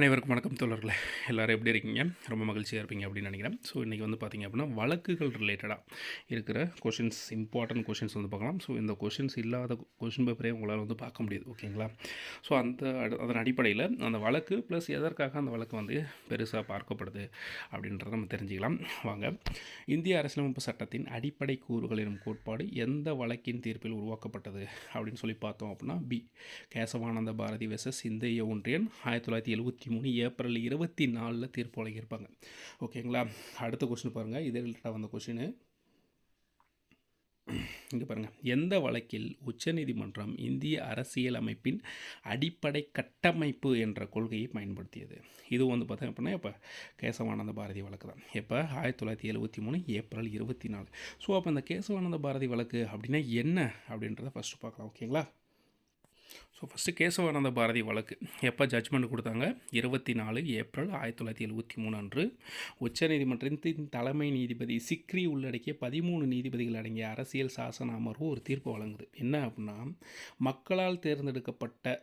அனைவருக்கும் வணக்கம் தோழர்களே. எல்லோரும் எப்படி இருக்கீங்க? ரொம்ப மகிழ்ச்சியாக இருப்பீங்க அப்படின்னு நினைக்கிறேன். ஸோ இன்றைக்கி வந்து பார்த்திங்க அப்படின்னா வழக்குகள் ரிலேட்டடாக இருக்கிற கொஷின்ஸ் இம்பார்ட்டன்ட் கொஷின்ஸ் வந்து பார்க்கலாம். ஸோ இந்த கொஷின்ஸ் இல்லாத கொஷின் பேப்பரே உங்களால் வந்து பார்க்க முடியுது. ஓகேங்களா? ஸோ அந்த அடு- அதன் அடிப்படையில் அந்த வழக்கு ப்ளஸ் எதற்காக அந்த வழக்கு வந்து பெருசாக பார்க்கப்படுது அப்படின்றத நம்ம தெரிஞ்சுக்கலாம். வாங்க. இந்திய அரசியலமைப்பு சட்டத்தின் அடிப்படை கூறுகள் எனும் கோட்பாடு எந்த வழக்கின் தீர்ப்பில் உருவாக்கப்பட்டது அப்படின்னு சொல்லி பார்த்தோம் அப்படின்னா பி. கேசவானந்த பாரதி வெசஸ் இந்திய ஒன்றியன் ஆயிரத்தி தொள்ளாயிரத்தி எழுபத்தி மூணு ஏப்ரல் இருபத்தி நாலில் தீர்ப்பு வழங்கியிருப்பாங்க. ஓகேங்களா? அடுத்த கொஸ்டின் பாருங்கள் இதே ரிலேட்டடாக வந்த கொஸ்டின் இங்கே பாருங்கள் எந்த வழக்கில் உச்சநீதிமன்றம் இந்திய அரசியல் அமைப்பின் அடிப்படை கட்டமைப்பு என்ற கொள்கையை பயன்படுத்தியது? இது வந்து பார்த்தீங்க அப்படின்னா இப்போ கேசவானந்த பாரதி வழக்கு தான். இப்போ ஆயிரத்தி தொள்ளாயிரத்தி எழுபத்தி மூணு ஏப்ரல் இருபத்தி நாலு. ஸோ அப்போ இந்த கேசவானந்த பாரதி வழக்கு அப்படின்னா என்ன அப்படின்றத ஃபஸ்ட்டு பார்க்கலாம். ஓகேங்களா? ஸோ ஃபஸ்ட்டு கேசவானந்த பாரதி வழக்கு. எப்போ ஜட்ஜ்மெண்ட் கொடுத்தாங்க? இருபத்தி நாலு ஏப்ரல் ஆயிரத்தி தொள்ளாயிரத்தி எழுபத்தி மூணு அன்று. உச்சநீதிமன்றத்தின் தலைமை நீதிபதி சிக்ரி உள்ளடக்கிய பதிமூணு நீதிபதிகள் அடங்கிய அரசியல் சாசன அமர்வு ஒரு தீர்ப்பு வழங்குது. என்ன அப்படின்னா மக்களால் தேர்ந்தெடுக்கப்பட்ட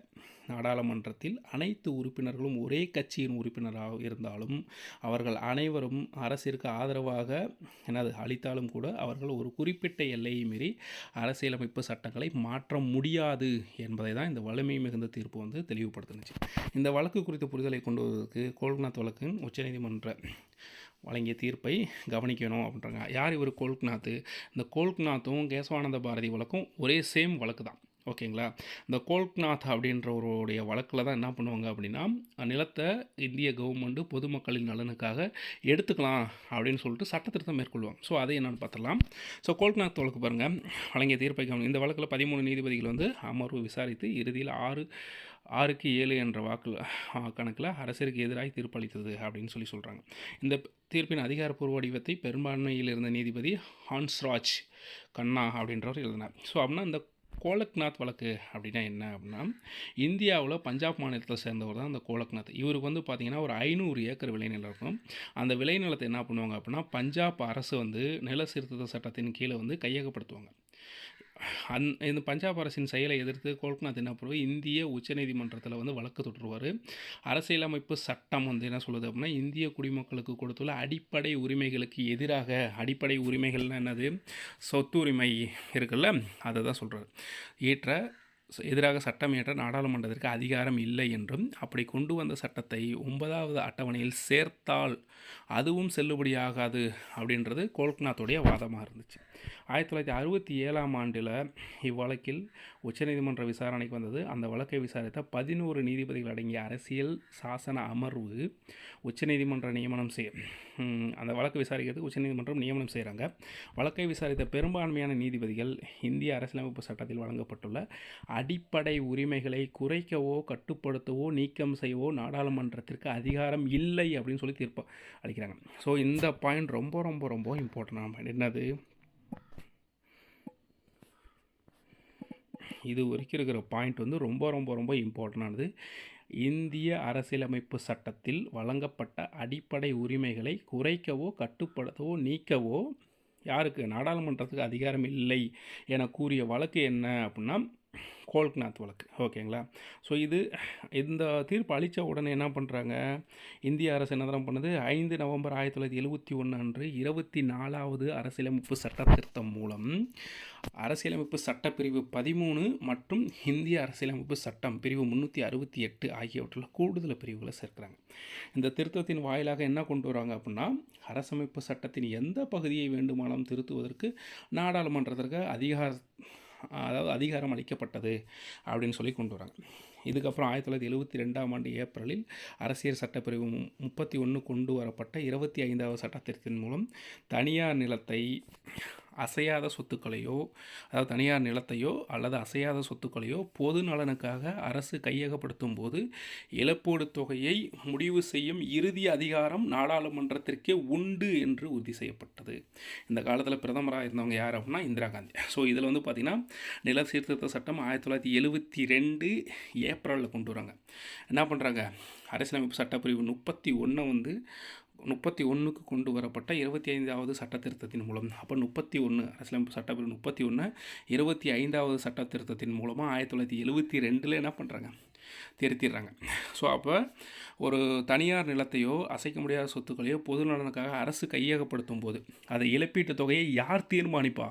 நாடாளுமன்றத்தில் அனைத்து உறுப்பினர்களும் ஒரே கட்சியின் உறுப்பினராக இருந்தாலும் அவர்கள் அனைவரும் அரசிற்கு ஆதரவாக என்னது அளித்தாலும் கூட அவர்கள் ஒரு குறிப்பிட்ட எல்லையை மீறி அரசியலமைப்பு சட்டங்களை மாற்ற முடியாது என்பதை தான் இந்த வலிமை மிகுந்த தீர்ப்பு வந்து தெளிவுபடுத்தினுச்சு. இந்த வழக்கு குறித்த புரிதலை கொண்டு வருவதற்கு கோல்நாத் வழக்கின் உச்சநீதிமன்ற வழங்கிய தீர்ப்பை கவனிக்கணும் அப்படின்றாங்க. யார் இவர் கோல்க்நாத் இந்த கோல்க்நாத்தும் கேசவானந்த பாரதி வழக்கும் ஒரே சேம் வழக்கு தான் ஓகேங்களா? இந்த கோல்க்நாத் அப்படின்றவருடைய வழக்கில் தான் என்ன பண்ணுவாங்க அப்படின்னா நிலத்தை இந்திய கவர்மெண்ட்டு பொதுமக்களின் நலனுக்காக எடுத்துக்கலாம் அப்படின்னு சொல்லிட்டு சட்டத்திருத்தம் மேற்கொள்வாங்க. ஸோ அதை என்னென்னு பார்த்துடலாம். ஸோ கோல்க்நாத் வழக்கு பாருங்கள் வழங்கிய தீர்ப்பை கவனி இந்த வழக்கில் பதிமூணு நீதிபதிகள் வந்து அமர்வு விசாரித்து இறுதியில் ஆறு ஆறுக்கு ஏழு என்ற வாக்கு கணக்கில் அரசிற்கு எதிராக தீர்ப்பளித்தது அப்படின்னு சொல்லி சொல்கிறாங்க இந்த தீர்ப்பின் அதிகாரப்பூர்வ வடிவத்தை பெரும்பான்மையில் இருந்த நீதிபதி ஹான்ஸ்ராஜ் கண்ணா அப்படின்றவர் எழுதினார். ஸோ அப்படின்னா இந்த கோலக்நாத் வழக்கு அப்படின்னா என்ன அப்படின்னா இந்தியாவில் பஞ்சாப் மாநிலத்தை சேர்ந்தவர் தான் அந்த கோலக்நாத். இவருக்கு வந்து பார்த்திங்கன்னா ஒரு ஐநூறு ஏக்கர் விளைநிலம் இருக்கும். அந்த விளைநிலத்தை என்ன பண்ணுவாங்க அப்படின்னா பஞ்சாப் அரசு வந்து நில சீர்திருத்த சட்டத்தின் கீழே வந்து கையகப்படுத்துவாங்க. அந் இந்த பஞ்சாப் அரசின் செயலை எதிர்த்து கோல்க்நாத் என்ன பண்ணுவார்? இந்திய உச்சநீதிமன்றத்தில் வந்து வழக்கு தொற்றுவார் அரசியலமைப்பு சட்டம் வந்து என்ன சொல்லுது அப்படின்னா இந்திய குடிமக்களுக்கு கொடுத்துள்ள அடிப்படை உரிமைகளுக்கு எதிராக அடிப்படை உரிமைகள்னா என்னது? சொத்துரிமை இருக்குல்ல அதை தான் சொல்கிறார் ஏற்ற எதிராக சட்டம் இயற்ற நாடாளுமன்றத்திற்கு அதிகாரம் இல்லை என்றும் அப்படி கொண்டு வந்த சட்டத்தை ஒன்பதாவது அட்டவணையில் சேர்த்தால் அதுவும் செல்லுபடியாகாது அப்படின்றது கோல்கநாத்துடைய வாதமாக இருந்துச்சு. ஆயிரத்தி தொள்ளாயிரத்தி அறுபத்தி ஏழாம் ஆண்டில் இவ்வழக்கில் உச்சநீதிமன்ற விசாரணைக்கு வந்தது. அந்த வழக்கை விசாரித்த பதினோரு நீதிபதிகள் அடங்கிய அரசியல் சாசன அமர்வு உச்சநீதிமன்ற நியமனம் செய் அந்த வழக்கு விசாரிக்கிறதுக்கு உச்சநீதிமன்றம் நியமனம் செய்கிறாங்க வழக்கை விசாரித்த பெரும்பான்மையான நீதிபதிகள் இந்திய அரசியலமைப்பு சட்டத்தில் வழங்கப்பட்டுள்ள அடிப்படை உரிமைகளை குறைக்கவோ கட்டுப்படுத்தவோ நீக்கம் செய்யவோ நாடாளுமன்றத்திற்கு அதிகாரம் இல்லை அப்படின்னு சொல்லி தீர்ப்பு அளிக்கிறாங்க. ஸோ இந்த பாயிண்ட் ரொம்ப ரொம்ப ரொம்ப இம்பார்ட்டன்ட் என்னது? இது வரைக்கும் இருக்கிற பாயிண்ட் வந்து ரொம்ப ரொம்ப ரொம்ப இம்பார்ட்டண்டானது இந்திய அரசியலமைப்பு சட்டத்தில் வழங்கப்பட்ட அடிப்படை உரிமைகளை குறைக்கவோ கட்டுப்படுத்தவோ நீக்கவோ யாருக்கு? நாடாளுமன்றத்துக்கு அதிகாரம் இல்லை என கூறிய வழக்கு என்ன அப்படின்னா கோல்க்நாத் வழக்கு. ஓகேங்களா? ஸோ இது இந்த தீர்ப்பு அளித்த உடனே என்ன பண்ணுறாங்க இந்திய அரசு என்ன தான் பண்ணுது? ஐந்து நவம்பர் ஆயிரத்தி தொள்ளாயிரத்தி எழுபத்தி ஒன்று அன்று இருபத்தி நாலாவது அரசியலமைப்பு சட்ட திருத்தம் மூலம் அரசியலமைப்பு சட்டப்பிரிவு பதிமூணு மற்றும் இந்திய அரசியலமைப்பு சட்டம் பிரிவு முந்நூற்றி அறுபத்தி எட்டு ஆகியவற்றில் கூடுதல் பிரிவுகளை சேர்க்குறாங்க. இந்த திருத்தத்தின் வாயிலாக என்ன கொண்டு வராங்க அப்படின்னா அரசமைப்பு சட்டத்தின் எந்த பகுதியை வேண்டுமானாலும் திருத்துவதற்கு நாடாளுமன்றத்திற்கு அதிகார அதாவது அதிகாரம் அளிக்கப்பட்டது அப்படின்னு சொல்லி கொண்டு வராங்க. இதுக்கப்புறம் ஆயிரத்தி தொள்ளாயிரத்தி எழுபத்தி ரெண்டாம் ஆண்டு ஏப்ரலில் அரசியல் சட்டப்பிரிவு முப்பத்தி ஒன்று கொண்டு வரப்பட்ட இருபத்தி ஐந்தாவது சட்டத்திட்டத்தின் மூலம் தனியார் நிலத்தை அசையாத சொத்துக்களையோ அதாவது தனியார் நிலத்தையோ அல்லது அசையாத சொத்துக்களையோ பொது நலனுக்காக அரசு கையகப்படுத்தும் போது இழப்பீடு தொகையை முடிவு செய்யும் இறுதி அதிகாரம் நாடாளுமன்றத்திற்கே உண்டு என்று உறுதி செய்யப்பட்டது. இந்த காலத்தில் பிரதமராக இருந்தவங்க யார் அப்படின்னா இந்திரா காந்தி. ஸோ இதில் வந்து பார்த்திங்கன்னா நில சீர்திருத்த சட்டம் ஆயிரத்தி தொள்ளாயிரத்தி எழுபத்தி ரெண்டு ஏப்ரலில் கொண்டு வராங்க. என்ன பண்ணுறாங்க அரசியலமைப்பு சட்டப்பிரிவு முப்பத்தி ஒன்றை வந்து முப்பத்தி ஒன்றுக்கு கொண்டு வரப்பட்ட இருபத்தி ஐந்தாவது சட்ட திருத்தத்தின் மூலம். அப்போ முப்பத்தி ஒன்று அரசியலமைப்பு சட்டப்பிரிவு முப்பத்தி ஒன்று இருபத்தி ஐந்தாவது சட்ட திருத்தத்தின் மூலமாக ஆயிரத்தி தொள்ளாயிரத்தி எழுபத்தி ரெண்டில் என்ன பண்ணுறாங்க திருத்திடுறாங்க. ஸோ அப்போ ஒரு தனியார் நிலத்தையோ அசைக்க முடியாத சொத்துக்களையோ பொது நலனுக்காக அரசு கையகப்படுத்தும் போது அதை இழப்பீட்டுத் தொகையை யார் தீர்மானிப்பா?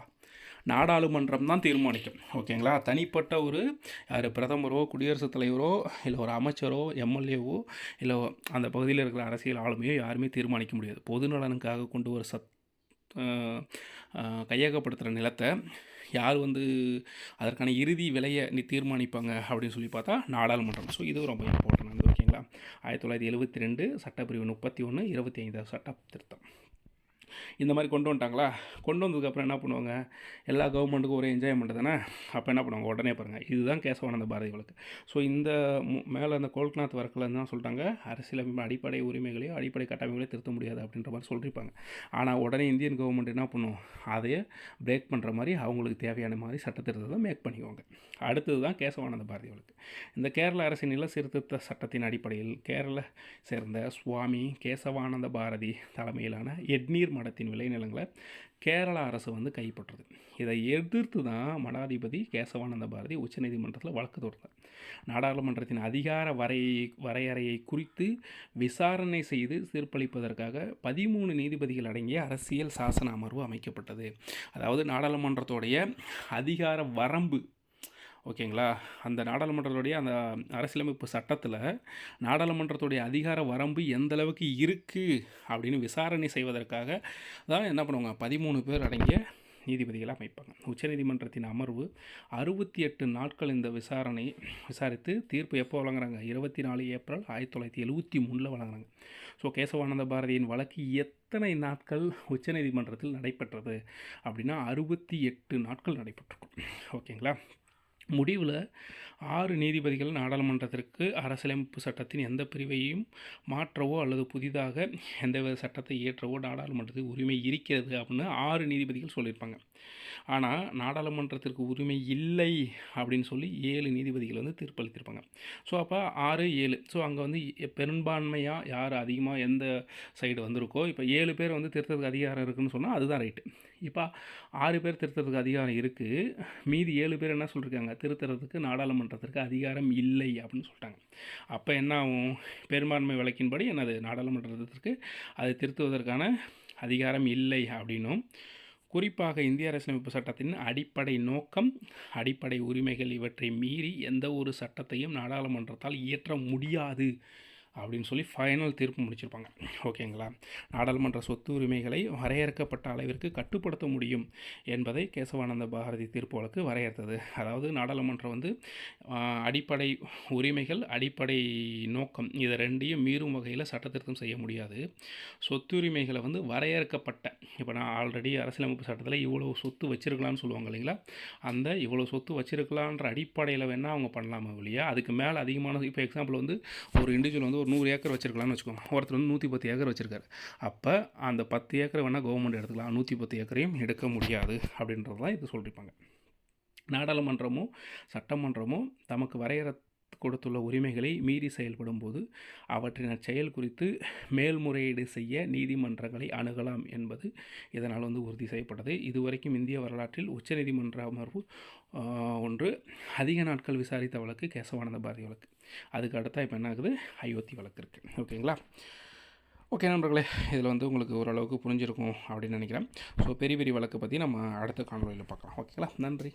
நாடாளுமன்றம் தான் தீர்மானிக்கும். ஓகேங்களா? தனிப்பட்ட ஒரு யார் பிரதமரோ குடியரசுத் தலைவரோ இல்லை ஒரு அமைச்சரோ எம்எல்ஏவோ இல்லை அந்த பகுதியில் இருக்கிற அரசியல் ஆளுமையோ யாருமே தீர்மானிக்க முடியாது. பொது நலனுக்காக கொண்டு ஒரு சத் கையகப்படுத்துகிற நிலத்தை யார் வந்து அதற்கான இறுதி விலையை நீ தீர்மானிப்பாங்க அப்படின்னு சொல்லி பார்த்தா நாடாளுமன்றம். ஸோ இது ரொம்ப இம்பார்ட்டன்ட் ஓகேங்களா? ஆயிரத்தி தொள்ளாயிரத்தி எழுபத்தி ரெண்டு சட்டப்பிரிவு முப்பத்தி ஒன்று இருபத்தி ஐந்தாவது சட்ட திருத்தம் இந்த மாதிரி கொண்டு வந்துட்டாங்களா? கொண்டு வந்ததுக்கப்புறம் என்ன பண்ணுவாங்க? எல்லா கவர்மெண்ட்டுக்கும் ஒரே என்ஜாய்மெண்ட் தானே? அப்போ என்ன பண்ணுவாங்க? உடனே பாருங்கள் இதுதான் கேசவானந்த பாரதி வழக்கு ஸோ இந்த மேலே அந்த கோல்கநாத் வழக்கில் தான் சொல்லிட்டாங்க? அரசியலமைப்பு அடிப்படை உரிமைகளையோ அடிப்படை கட்டமைப்புகளையோ திருத்த முடியாது அப்படின்ற மாதிரி சொல்லியிருப்பாங்க. ஆனால் உடனே இந்தியன் கவர்மெண்ட் என்ன பண்ணும்? அதையே பிரேக் பண்ணுற மாதிரி அவங்களுக்கு தேவையான மாதிரி சட்டத்திருத்தத்தை மேக் பண்ணிக்குவாங்க. அடுத்தது தான் கேசவானந்த பாரதி வழக்கு இந்த கேரள அரசின் நில சீர்திருத்த சட்டத்தின் அடிப்படையில் கேரள சேர்ந்த சுவாமி கேசவானந்த பாரதி தலைமையிலான எட்நீர் மடத்தின் விளைநிலங்களை கேரள அரசு வந்து கைப்பற்றுது. இதை எதிர்த்து தான் மடாதிபதி கேசவானந்த பாரதி உச்சநீதிமன்றத்தில் வழக்கு தொடர்ந்தார் நாடாளுமன்றத்தின் அதிகார வரையை வரையறையை குறித்து விசாரணை செய்து தீர்ப்பளிப்பதற்காக பதிமூணு நீதிபதிகள் அடங்கிய அரசியல் சாசன அமர்வு அமைக்கப்பட்டது. அதாவது நாடாளுமன்றத்தோடைய அதிகார வரம்பு ஓகேங்களா? அந்த நாடாளுமன்றத்துடைய அந்த அரசியலமைப்பு சட்டத்தில் நாடாளுமன்றத்துடைய அதிகார வரம்பு எந்த அளவுக்கு இருக்குது அப்படின்னு விசாரணை செய்வதற்காக தான் என்ன பண்ணுவாங்க? பதிமூணு பேர் அடங்கிய நீதிபதிகளை அமைப்பாங்க. உச்சநீதிமன்றத்தின் அமர்வு அறுபத்தி எட்டு நாட்கள் இந்த விசாரணை விசாரித்து தீர்ப்பு எப்போ வழங்குறாங்க? இருபத்தி நாலு ஏப்ரல் ஆயிரத்தி தொள்ளாயிரத்தி எழுபத்தி மூணில் வழங்குறாங்க. ஸோ கேசவானந்த பாரதியின் வழக்கு எத்தனை நாட்கள் உச்சநீதிமன்றத்தில் நடைபெற்றது? அப்படின்னா அறுபத்தி எட்டு நாட்கள் நடைபெற்றிருக்கும் ஓகேங்களா? முடிவில் ஆறு நீதிபதிகள் நாடாளுமன்றத்திற்கு அரசியலமைப்பு சட்டத்தின் எந்த பிரிவையும் மாற்றவோ அல்லது புதிதாக எந்தவித சட்டத்தை இயற்றவோ நாடாளுமன்றத்துக்கு உரிமை இருக்கிறது அப்படின்னு ஆறு நீதிபதிகள் சொல்லியிருப்பாங்க. ஆனால் நாடாளுமன்றத்திற்கு உரிமை இல்லை அப்படின்னு சொல்லி ஏழு நீதிபதிகள் வந்து தீர்ப்பளித்திருப்பாங்க. ஸோ அப்போ ஆறு ஏழு. ஸோ அங்கே வந்து பெரும்பான்மையாக யார் அதிகமாக எந்த சைடு வந்திருக்கோ இப்போ ஏழு பேர் வந்து திருத்தத்துக்கு அதிகாரம் இருக்குதுன்னு சொன்னால் அதுதான் ரைட்டு. இப்போ ஆறு பேர் திருத்துறதுக்கு அதிகாரம் இருக்குது மீதி ஏழு பேர் என்ன சொல்லியிருக்காங்க திருத்துறதுக்கு நாடாளுமன்றத்திற்கு அதிகாரம் இல்லை அப்படின்னு சொல்லிட்டாங்க. அப்போ என்ன ஆகும்? பெரும்பான்மை வழக்கின்படி என்னது? நாடாளுமன்றத்திற்கு அதை திருத்துவதற்கான அதிகாரம் இல்லை அப்படின்னும் குறிப்பாக இந்திய அரசியலமைப்பு சட்டத்தின் அடிப்படை நோக்கம் அடிப்படை உரிமைகள் இவற்றை மீறி எந்த ஒரு சட்டத்தையும் நாடாளுமன்றத்தால் இயற்ற முடியாது. அப்படின்னு சொல்லி ஃபைனல் தீர்ப்பு முடிச்சிருப்பாங்க. ஓகேங்களா? நாடாளுமன்ற சொத்து உரிமைகளை வரையறுக்கப்பட்ட அளவிற்கு கட்டுப்படுத்த முடியும் என்பதை கேசவானந்த பாரதி தீர்ப்பு வழக்கு வரையறுத்தது. அதாவது நாடாளுமன்றம் வந்து அடிப்படை உரிமைகள் அடிப்படை நோக்கம் இதை ரெண்டையும் மீறும் வகையில் சட்டத்திருத்தம் செய்ய முடியாது. சொத்துரிமைகளை வந்து வரையறுக்கப்பட்ட இப்போ நான் ஆல்ரெடி அரசியலமைப்பு சட்டத்தில் இவ்வளோ சொத்து வச்சிருக்கலாம்னு சொல்லுவாங்க இல்லைங்களா? அந்த இவ்வளோ சொத்து வச்சிருக்கலான்ற அடிப்படையில் வேணால் அவங்க பண்ணலாமா இல்லையா அதுக்கு மேலே அதிகமான இப்போ எக்ஸாம்பிள் வந்து ஒரு இண்டிவிஜுவல் வந்து ஒரு நூறு ஏக்கர் வச்சிருக்கலாம்னு வச்சுக்கோங்க. ஒருத்தர் வந்து நூற்றி பத்து ஏக்கர் வச்சுருக்காரு. அப்போ அந்த பத்து ஏக்கரை வேணால் கவர்மெண்ட் எடுத்துக்கலாம். நூற்றி பத்து ஏக்கரையும் எடுக்க முடியாது அப்படின்றது தான் இது சொல்லியிருப்பாங்க. நாடாளுமன்றமும் சட்டமன்றமும் தமக்கு வரையற கொடுத்துள்ள உரிமைகளை மீறி செயல்படும் போது அவற்றின் செயல் குறித்து மேல்முறையீடு செய்ய நீதிமன்றங்களை அணுகலாம் என்பது இதனால் வந்து உறுதி செய்யப்பட்டது. இதுவரைக்கும் இந்திய வரலாற்றில் உச்சநீதிமன்ற அமர்வு ஒன்று அதிக நாட்கள் விசாரித்த வழக்கு கேசவானந்த பாரதி வழக்கு. அதுக்கு அடுத்தா இப்போ என்ன ஆகுது? அயோத்தி வழக்கு இருக்குது ஓகேங்களா? ஓகே நண்பர்களே இதில் வந்து உங்களுக்கு ஓரளவுக்கு புரிஞ்சிருக்கும் அப்படின்னு நினைக்கிறேன். ஸோ பெரிய பெரிய வழக்கை பற்றி நம்ம அடுத்த காணொலியில் பார்க்கலாம். ஓகேங்களா? நன்றி.